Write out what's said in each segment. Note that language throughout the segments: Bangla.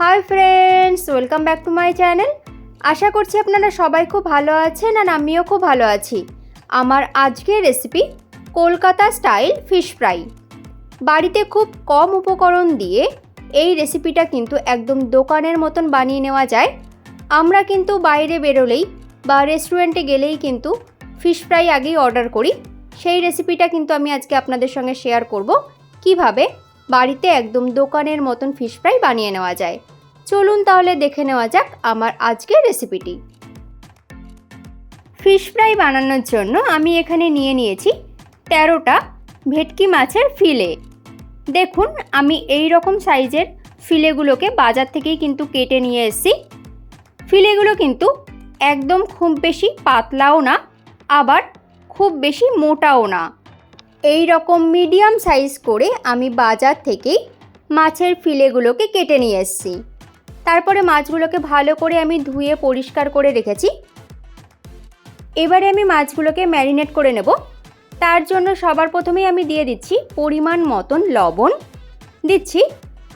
Hi friends welcome back to my channel আশা করছি আপনারা সবাই খুব ভালো আছেন আর আমিও খুব ভালো আছি। আমার আজকের recipe Kolkata style fish fry বাড়িতে খুব কম উপকরণ দিয়ে এই রেসিপিটা কিন্তু একদম দোকানের মতন বানিয়ে নেওয়া যায়। আমরা কিন্তু বাইরে বেরোলেই বা রেস্টুরেন্টে গেলেই কিন্তু ফিশ ফ্রাই আগেই অর্ডার করি। সেই রেসিপিটা কিন্তু আমি আজকে আপনাদের সঙ্গে শেয়ার করব। কীভাবে? বাড়িতে একদম দোকানের মতন ফিশ ফ্রাই বানিয়ে নেওয়া যায়। চলুন তাহলে দেখে নেওয়া যাক আমার আজকের রেসিপিটি ফিশ ফ্রাই বানানোর জন্য আমি এখানে নিয়ে নিয়েছি তেরোটা ভেটকি মাছের ফিলে। দেখুন, আমি এই রকম সাইজের ফিলেগুলোকে বাজার থেকেই কিন্তু কেটে নিয়ে এসেছি। ফিলেগুলো কিন্তু একদম খুব বেশি পাতলাও না, আবার খুব বেশি মোটাও না। এই রকম মিডিয়াম সাইজ করে আমি বাজার থেকেই মাছের ফিলেগুলোকে কেটে নিয়ে এসেছি। তারপরে মাছগুলোকে ভালো করে আমি ধুয়ে পরিষ্কার করে রেখেছি। এবারে আমি মাছগুলোকে ম্যারিনেট করে নেব। তার জন্য সবার প্রথমেই আমি দিয়ে দিচ্ছি পরিমাণ মতন লবণ। দিচ্ছি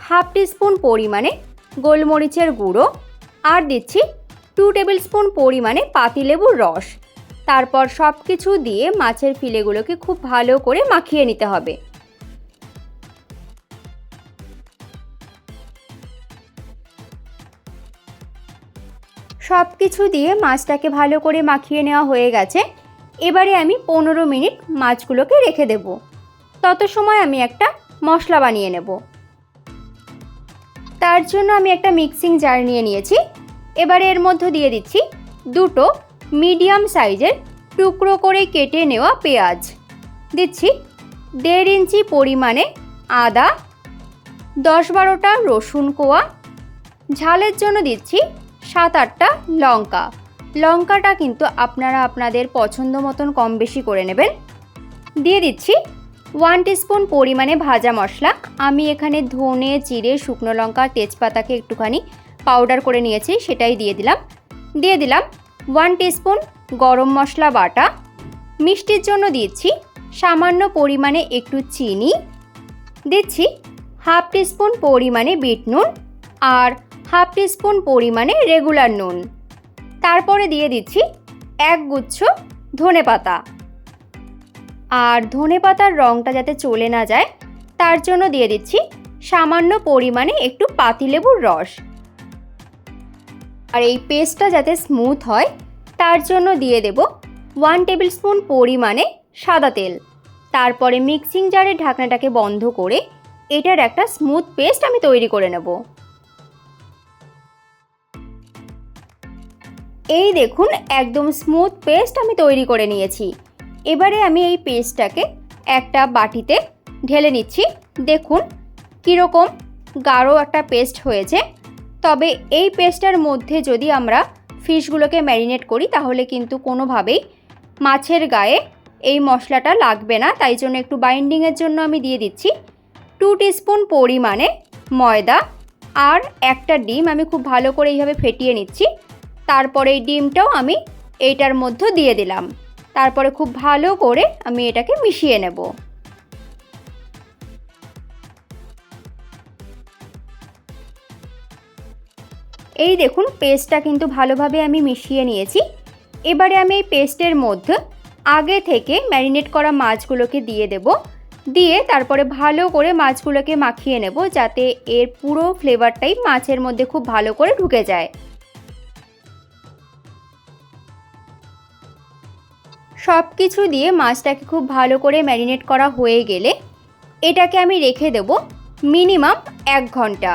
হাফ টিস্পুন পরিমাণে গোলমরিচের গুঁড়ো। আর দিচ্ছি টু টেবিল স্পুন পরিমাণে পাতিলেবুর রস। তারপর সব কিছু দিয়ে মাছের ফিলেগুলোকে খুব ভালো করে মাখিয়ে নিতে হবে। সব কিছু দিয়ে মাছটাকে ভালো করে মাখিয়ে নেওয়া হয়ে গেছে। এবারে আমি পনেরো মিনিট মাছগুলোকে রেখে দেব। তত সময় আমি একটা মশলা বানিয়ে নেব। তার জন্য আমি একটা মিক্সিং জার নিয়ে নিয়েছি। এবারে এর মধ্যে দিয়ে দিচ্ছি দুটো মিডিয়াম সাইজের টুকরো করে কেটে নেওয়া পেঁয়াজ। দিচ্ছি দেড় ইঞ্চি পরিমাণে আদা, দশ বারোটা রসুন কোয়া, ঝালের জন্য দিচ্ছি সাত আটটা লঙ্কা। লঙ্কাটা কিন্তু আপনারা আপনাদের পছন্দ মতন কম বেশি করে নেবেন। দিয়ে দিচ্ছি ওয়ান টিস্পুন পরিমাণে ভাজা মশলা। আমি এখানে ধনে, জিরে, শুকনো লঙ্কা, তেজপাতাকে একটুখানি পাউডার করে নিয়েছি, সেটাই দিয়ে দিলাম। দিয়ে দিলাম ওয়ান টিস্পুন গরম মশলা বাটা। মিষ্টির জন্য দিচ্ছি সামান্য পরিমাণে একটু চিনি। দিচ্ছি হাফ টিস্পুন পরিমাণে বিট নুন আর হাফ টিস্পুন পরিমাণে রেগুলার নুন। তারপরে দিয়ে দিচ্ছি এক গুচ্ছ ধনে পাতা। আর ধনে পাতার রঙটা যাতে চলে না যায়, তার জন্য দিয়ে দিচ্ছি সামান্য পরিমাণে একটু পাতিলেবুর রস। আর এই পেস্টটা যাতে স্মুথ হয়, তার জন্য দিয়ে দেব ওয়ান টেবিল স্পুন পরিমাণে সাদা তেল। তারপরে মিক্সিং জারের ঢাকনাটাকে বন্ধ করে এটার একটা স্মুথ পেস্ট আমি তৈরি করে নেব। এই দেখুন, একদম স্মুথ পেস্ট আমি তৈরি করে নিয়েছি। এবারে আমি এই পেস্টটাকে একটা বাটিতে ঢেলে নিচ্ছি। দেখুন, কীরকম গাঢ় একটা পেস্ট হয়েছে। তবে এই পেস্টটার মধ্যে যদি আমরা ফিশগুলোকে ম্যারিনেট করি, তাহলে কিন্তু কোনোভাবেই মাছের গায়ে এই মশলাটা লাগবে না। তাই জন্য একটু বাইন্ডিংয়ের জন্য আমি দিয়ে দিচ্ছি টু টিস্পুন পরিমাণে ময়দা আর একটা ডিম। আমি খুব ভালো করে এইভাবে ফেটিয়ে নিচ্ছি। তারপরে এই ডিমটাও আমি এইটার মধ্যে দিয়ে দিলাম। তারপরে খুব ভালো করে আমি এটাকে মিশিয়ে নেব। এই দেখুন পেস্টটা কিন্তু ভালোভাবে আমি মিশিয়ে নিয়েছি। এবারে আমি এই পেস্টের মধ্যে আগে থেকে ম্যারিনেট করা মাছগুলোকে দিয়ে দেব। দিয়ে তারপরে ভালো করে মাছগুলোকে মাখিয়ে নেব যাতে এর পুরো ফ্লেভারটাই মাছের মধ্যে খুব ভালো করে ঢুকে যায়। সব কিছু দিয়ে মাছটাকে খুব ভালো করে ম্যারিনেট করা হয়ে গেলে এটাকে আমি রেখে দেব মিনিমাম এক ঘণ্টা।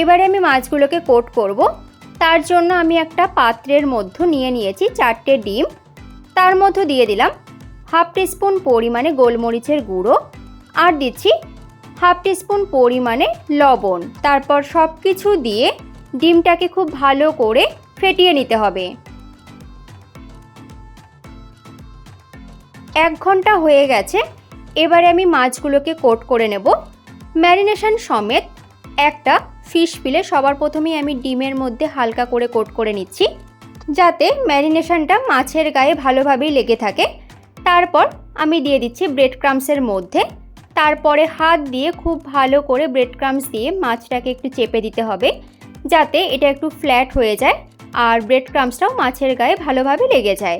এবারে আমি মাছগুলোকে কোট করব। তার জন্য আমি একটা পাত্রের মধ্যে নিয়ে নিয়েছি চারটে ডিম। তার মধ্যে দিয়ে দিলাম হাফ টিস্পুন পরিমাণে গোলমরিচের গুঁড়ো আর দিচ্ছি হাফ টিস্পুন পরিমাণে লবণ। তারপর সব কিছু দিয়ে ডিমটাকে খুব ভালো করে ফেটিয়ে নিতে হবে। এক ঘণ্টা হয়ে গেছে, এবারে আমি মাছগুলোকে কোট করে নেব। ম্যারিনেশন সমেত একটা ফিশ পিলে সবার প্রথমেই আমি ডিমের মধ্যে হালকা করে কোট করে নিচ্ছি, যাতে ম্যারিনেশনটা মাছের গায়ে ভালোভাবেই লেগে থাকে। তারপর আমি দিয়ে দিচ্ছি ব্রেড ক্রামসের মধ্যে। তারপরে হাত দিয়ে খুব ভালো করে ব্রেড ক্রামস দিয়ে মাছটাকে একটু চেপে দিতে হবে, যাতে এটা একটু ফ্ল্যাট হয়ে যায় আর ব্রেড ক্রামসটাও মাছের গায়ে ভালোভাবে লেগে যায়।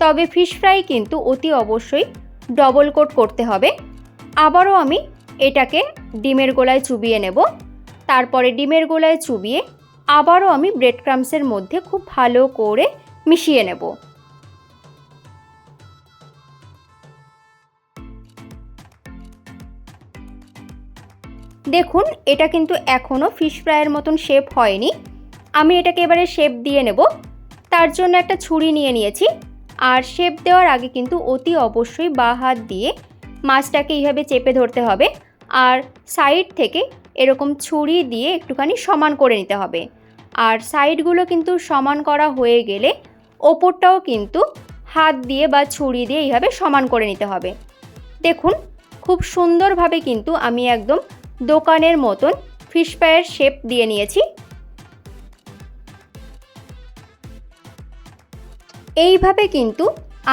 তবে ফিশ ফ্রাই কিন্তু অতি অবশ্যই ডবল কোট করতে হবে। আবারও আমি এটাকে ডিমের গোলায় চুবিয়ে নেব। তারপরে ডিমের গোলায় চুবিয়ে আবারও আমি ব্রেড ক্রামসের মধ্যে খুব ভালো করে মিশিয়ে নেব। দেখুন, এটা কিন্তু এখনও ফিশ ফ্রাইয়ের মতন শেপ হয়নি। আমি এটাকে এবারে শেপ দিয়ে নেব। তার জন্য একটা ছুরি নিয়ে নিয়েছি। আর শেপ দেওয়ার আগে কিন্তু অতি অবশ্যই বা হাত দিয়ে মাছটাকে এইভাবে চেপে ধরতে হবে। আর সাইড থেকে এরকম ছুরি দিয়ে একটুখানি সমান করে নিতে হবে। আর সাইডগুলো কিন্তু সমান করা হয়ে গেলে ওপরটাও কিন্তু হাত দিয়ে বা ছুরি দিয়ে এইভাবে সমান করে নিতে হবে। দেখুন, খুব সুন্দরভাবে কিন্তু আমি একদম দোকানের মতন ফিশ ফ্রাইয়ের শেপ দিয়ে নিয়েছি। এইভাবে কিন্তু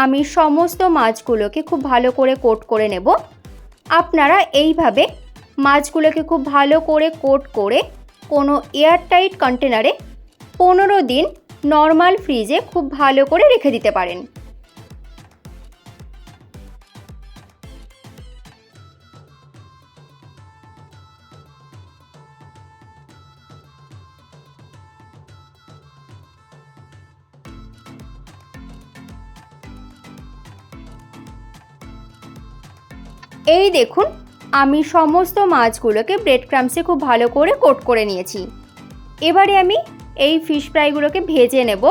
আমি সমস্ত মাছগুলোকে খুব ভালো করে কোট করে নেব। আপনারা এইভাবে মাছগুলোকে খুব ভালো করে কোট করে কোনো এয়ারটাইট কন্টেনারে পনেরো দিন নর্মাল ফ্রিজে খুব ভালো করে রেখে দিতে পারেন। এই দেখুন আমি সমস্ত মাছগুলোকে ব্রেড ক্রামসে খুব ভালো করে কোট করে নিয়েছি। এবারে আমি এই ফিশ ফ্রাইগুলোকে ভেজে নেব।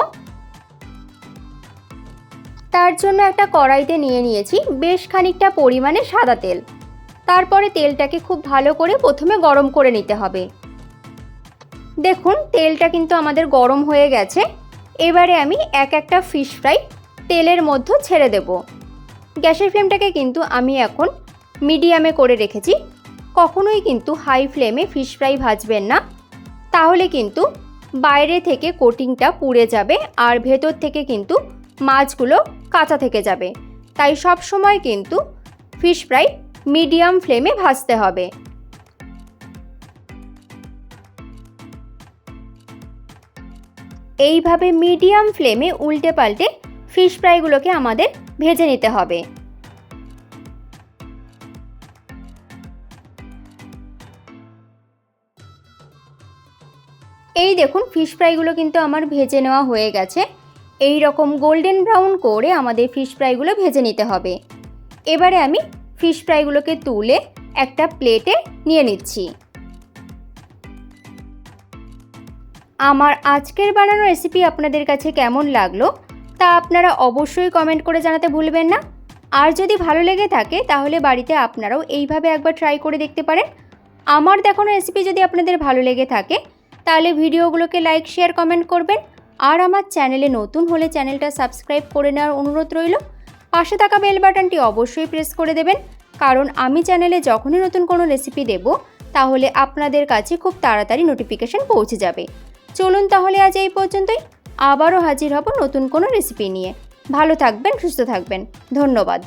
তার জন্য একটা কড়াইতে নিয়ে নিয়েছি বেশ খানিকটা পরিমাণে সাদা তেল। তারপরে তেলটাকে খুব ভালো করে প্রথমে গরম করে নিতে হবে। দেখুন, তেলটা কিন্তু আমাদের গরম হয়ে গেছে। এবারে আমি এক একটা ফিশ ফ্রাই তেলের মধ্যে ছেড়ে দেব। গ্যাসের ফ্লেমটাকে কিন্তু আমি এখন মিডিয়ামে করে রেখেছি। কখনোই কিন্তু হাই ফ্লেমে ফিশ ফ্রাই ভাজবেন না। তাহলে কিন্তু বাইরে থেকে কোটিংটা পুড়ে যাবে আর ভেতর থেকে কিন্তু মাছগুলো কাঁচা থেকে যাবে। তাই সব সময় কিন্তু ফিশ ফ্রাই মিডিয়াম ফ্লেমে ভাজতে হবে। এইভাবে মিডিয়াম ফ্লেমে উল্টে পাল্টে ফিশ ফ্রাইগুলোকে আমাদের ভেজে নিতে হবে। দেখুন ফিশ ফ্রাইগুলো কিন্তু আমার ভেজে নেওয়া হয়ে গেছে। এই রকম গোল্ডেন ব্রাউন করে আমাদের ফিশ ফ্রাইগুলো ভেজে নিতে হবে। এবারে আমি ফিশ ফ্রাইগুলোকে তুলে একটা প্লেটে নিয়ে নিচ্ছি। আমার আজকের বানানো রেসিপি আপনাদের কাছে কেমন লাগল, তা আপনারা অবশ্যই কমেন্ট করে জানাতে ভুলবেন না। আর যদি ভালো লেগে থাকে, তাহলে বাড়িতে আপনারাও এইভাবে একবার ট্রাই করে দেখতে পারেন। আমার দেখানো রেসিপি যদি আপনাদের ভালো লেগে থাকে তাহলে ভিডিওগুলোকে লাইক শেয়ার কমেন্ট করবেন। আর আমার চ্যানেলে নতুন হলে চ্যানেলটা সাবস্ক্রাইব করে নেওয়ার অনুরোধ রইল। পাশে থাকা বেল বাটনটি অবশ্যই প্রেস করে দেবেন। কারণ আমি চ্যানেলে যখনই নতুন কোনো রেসিপি দেব, তাহলে আপনাদের কাছে খুব তাড়াতাড়ি নোটিফিকেশন পৌঁছে যাবে। চলুন তাহলে আজ এই পর্যন্তই। আবারও হাজির হব নতুন কোনো রেসিপি নিয়ে। ভালো থাকবেন, সুস্থ থাকবেন। ধন্যবাদ।